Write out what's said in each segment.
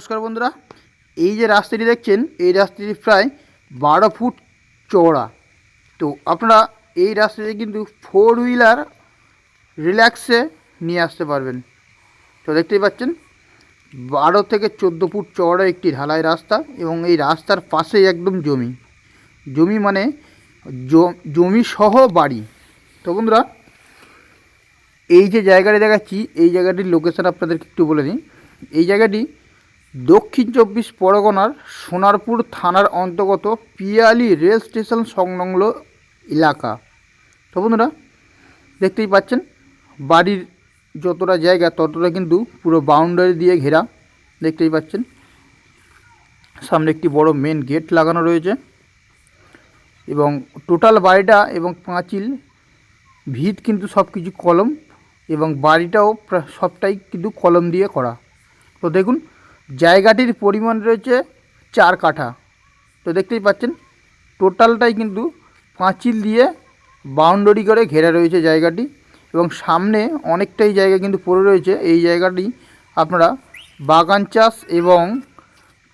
নমস্কার বন্ধুরা। এই যে রাস্তাটি দেখছেন, এই রাস্তাটি প্রায় বারো ফুট চওড়া। তো আপনারা এই রাস্তাতে কিন্তু ফোর হুইলার রিল্যাক্সে নিয়ে আসতে পারবেন। তো দেখতেই পাচ্ছেন, বারো থেকে চোদ্দ ফুট চওড়া একটি ঢালাই রাস্তা এবং এই রাস্তার পাশেই একদম জমি। জমি মানে জমি সহ বাড়ি। তো বন্ধুরা, এই যে জায়গাটি দেখাচ্ছি, এই জায়গাটির লোকেশান আপনাদেরকে একটু বলে দিই। এই জায়গাটি দক্ষিণ চব্বিশ পরগনার সোনারপুর থানার অন্তর্গত পিয়ালি রেল স্টেশন সংলগ্ন এলাকা। তো বন্ধুরা, দেখতেই পাচ্ছেন, বাড়ির যতটা জায়গা ততটা কিন্তু পুরো বাউন্ডারি দিয়ে ঘেরা। দেখতেই পাচ্ছেন, সামনে একটি বড় মেন গেট লাগানো রয়েছে এবং টোটাল বাড়িটা এবং পাঁচিল, ভিত কিন্তু সব কিছু কলম এবং বাড়িটাও সবটাই কিন্তু কলম দিয়ে করা। তো দেখুন জায়গাটির পরিমাণ রয়েছে চার কাঠা। তো দেখতেই পাচ্ছেন, টোটালটাই কিন্তু পাঁচিল দিয়ে বাউন্ডারি করে ঘেরা রয়েছে জায়গাটি এবং সামনে অনেকটাই জায়গা কিন্তু পড়ে রয়েছে। এই জায়গাটি আপনারা বাগান চাষ এবং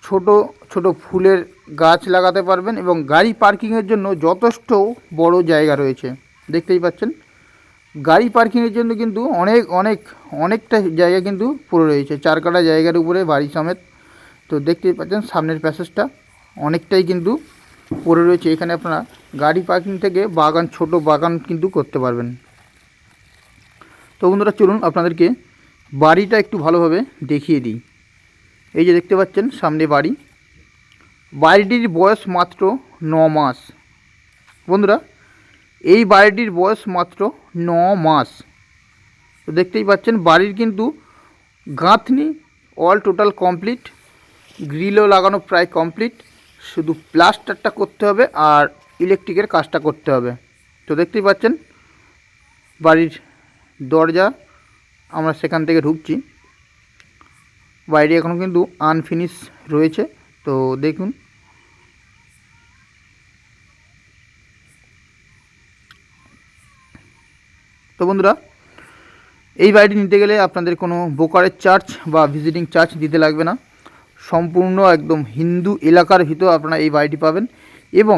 ছোট ছোট ফুলের গাছ লাগাতে পারবেন এবং গাড়ি পার্কিংয়ের জন্য যথেষ্ট বড় জায়গা রয়েছে। দেখতেই পাচ্ছেন গাড়ি পার্কিংয়ের জন্য কিন্তু অনেক অনেক, অনেকটা জায়গা কিন্তু পড়ে রয়েছে। চার কাটা জায়গার উপরে বাড়ি সমেত। তো দেখতেই পাচ্ছেন সামনের প্যাসেজটা অনেকটাই কিন্তু পড়ে রয়েছে। এখানে আপনারা গাড়ি পার্কিং থেকে বাগান, ছোট বাগান কিন্তু করতে পারবেন। তো বন্ধুরা, চলুন আপনাদেরকে বাড়িটা একটু ভালোভাবে দেখিয়ে দিই। এই যে দেখতে পাচ্ছেন সামনে বাড়ি। বাড়িটির বয়স মাত্র ন মাস। বন্ধুরা এই বাড়িটির বয়স মাত্র ন মাস। তো দেখতেই পাচ্ছেন, বাড়ির কিন্তু গাঁথনি অল টোটাল কমপ্লিট গ্রিলও লাগানো প্রায় কমপ্লিট শুধু প্লাস্টারটা করতে হবে আর ইলেকট্রিকের কাজটা করতে হবে। তো দেখতেই পাচ্ছেন, বাড়ির দরজা, আমরা সেখান থেকে ঢুকছি। বাইরে এখনও কিন্তু আনফিনিশ রয়েছে। তো দেখুন তো বন্ধুরা, এই বাড়িটি নিতে গেলে আপনাদের কোনো বোকারের চার্জ বা ভিজিটিং চার্জ দিতে লাগবে না। সম্পূর্ণ একদম হিন্দু এলাকার ভিতর আপনারা এই বাড়িটি পাবেন এবং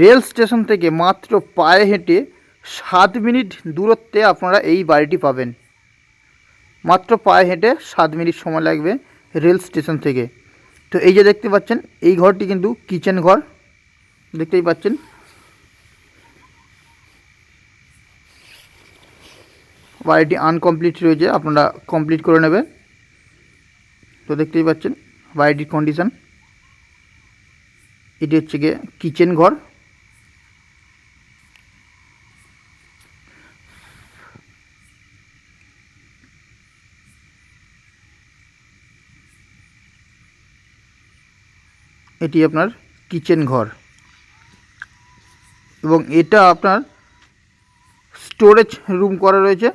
রেল স্টেশন থেকে মাত্র পায়ে হেঁটে সাত মিনিট দূরত্বে আপনারা এই বাড়িটি পাবেন। মাত্র পায়ে হেঁটে সাত মিনিট সময় লাগবে রেল স্টেশন থেকে। তো এই যে দেখতে পাচ্ছেন, এই ঘরটি কিন্তু কিচেন ঘর। দেখতেই পাচ্ছেন বাড়িটি আনকমপ্লিট রয়েছে, আপনারা কমপ্লিট করে নেবেন। তো দেখতেই পাচ্ছেন বাড়িটির কন্ডিশন এটি হচ্ছে গিয়ে কিচেন ঘর। এটি আপনার কিচেন ঘর। এবং এটা আপনার স্টোরেজ রুম করা রয়েছে।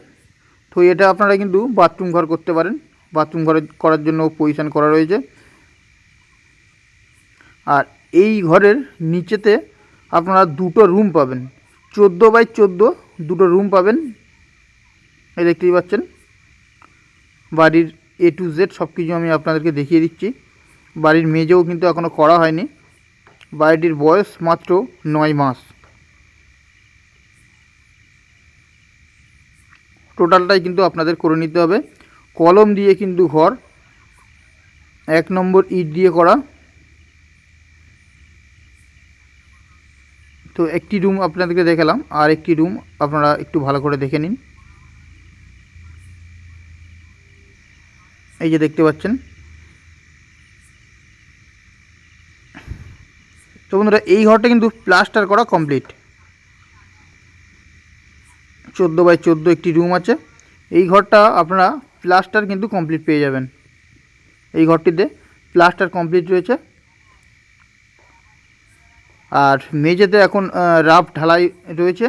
তো এটা আপনারা কিন্তু বাথরুম ঘর করতে পারেন। বাথরুম ঘর করার জন্য পজিশন করা রয়েছে। আর এই ঘরের নিচেতে আপনারা দুটো রুম পাবেন। চোদ্দ বাই চোদ্দ দুটো রুম পাবেন। এই দেখতেই পাচ্ছেন। বাড়ির এ টু জেড সব কিছু আমি আপনাদেরকে দেখিয়ে দিচ্ছি। বাড়ির মেজেও কিন্তু এখনও করা হয়নি। বাড়িটির বয়স মাত্র নয় মাস। টোটালটাই কিন্তু আপনাদের করে নিতে হবে। কলম দিয়ে কিন্তু ঘর, এক নম্বর ইট দিয়ে করা। তো একটি রুম আপনাদেরকে দেখালাম, আর একটি রুম আপনারা একটু ভালো করে দেখে নিন। এই যে দেখতে পাচ্ছেন। তো বন্ধুরা, এই ঘরটা কিন্তু প্লাস্টার করা কমপ্লিট। চোদ্দ বাই চোদ্দ একটি রুম আছে। এই ঘরটা আপনারা প্লাস্টার কিন্তু কমপ্লিট পেয়ে যাবেন। এই ঘরটিতে প্লাস্টার কমপ্লিট রয়েছে। আর মেঝেতে এখন রাফ ঢালাই রয়েছে।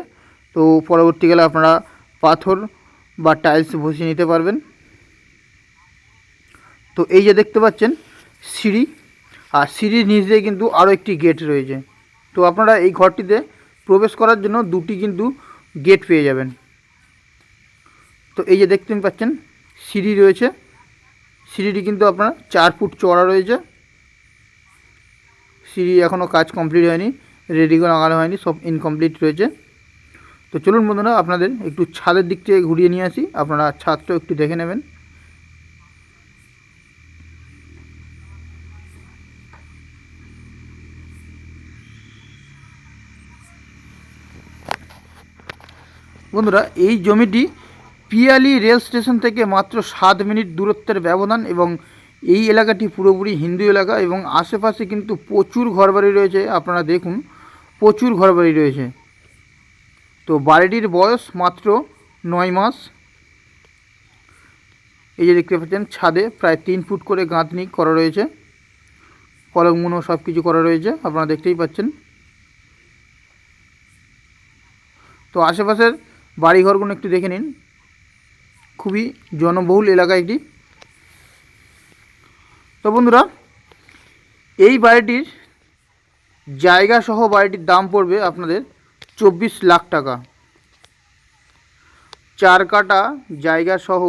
তো পরবর্তীকালে আপনারা পাথর বা টাইলস বসিয়ে নিতে পারবেন। তো এই যে দেখতে পাচ্ছেন, সিঁড়ি। আর সিঁড়ির নিচ দিয়ে কিন্তু আরও একটি গেট রয়েছে। তো আপনারা এই ঘরটিতে প্রবেশ করার জন্য দুটি কিন্তু গেট পেয়ে যাবেন। তো এই যে দেখতে পাচ্ছেন, সিঁড়ি রয়েছে। সিঁড়িটি কিন্তু আপনার চার ফুট চড়া রয়েছে। সিঁড়ি এখনও কাজ কমপ্লিট হয়নি রেডি করে লাগানো হয়নি, সব ইনকমপ্লিট রয়েছে। তো চলুন বন্ধুরা, আপনাদের একটু ছাদের দিক থেকে ঘুরিয়ে নিয়ে আসি। আপনারা ছাদটাও একটু দেখে নেবেন। বন্ধুরা, এই জমিটি পিয়ালি রেল স্টেশন থেকে মাত্র সাত মিনিট দূরত্বের ব্যবধান এবং এই এলাকাটি পুরোপুরি হিন্দু এলাকা এবং আশেপাশে কিন্তু প্রচুর ঘরবাড়ি রয়েছে। আপনারা দেখুন, প্রচুর ঘরবাড়ি রয়েছে। তো বাড়িটির বয়স মাত্র নয় মাস। এই যে দেখতে পাচ্ছেন, ছাদে প্রায় তিন ফুট করে গাঁথনি করা রয়েছে। কলমগুলো সব কিছু করা রয়েছে, আপনারা দেখতেই পাচ্ছেন। তো আশেপাশের বাড়িঘরগুলো একটু দেখে নিন। খুবই জনবহুল এলাকা একটি তো বন্ধুরা, এই বাড়িটির জায়গা সহ বাড়িটির দাম পড়বে আপনাদের চব্বিশ লাখ টাকা। চার কাটা জায়গা সহ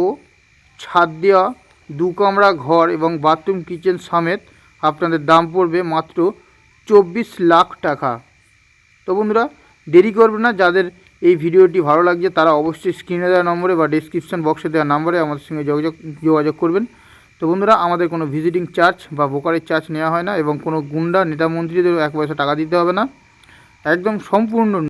ছাদ দেওয়া, দু কামরা ঘর এবং বাথরুম, কিচেন সমেত আপনাদের দাম পড়বে মাত্র চব্বিশ লাখ টাকা। তো বন্ধুরা, দেরি করবে না, যাদের এই ভিডিওটি ভালো লাগছে তারা অবশ্যই স্ক্রিনে দেওয়া নম্বরে বা ডিসক্রিপশন বক্সে দেওয়া নম্বরে আমাদের সঙ্গে যোগাযোগ যোগাযোগ করবেন। তো বন্ধুরা, আমাদের কোনো ভিজিটিং চার্জ বা বোকারের চার্জ নেওয়া হয় না এবং কোনো গুন্ডা, নেতা মন্ত্রীদের এক পয়সা টাকা দিতে হবে না। একদম সম্পূর্ণ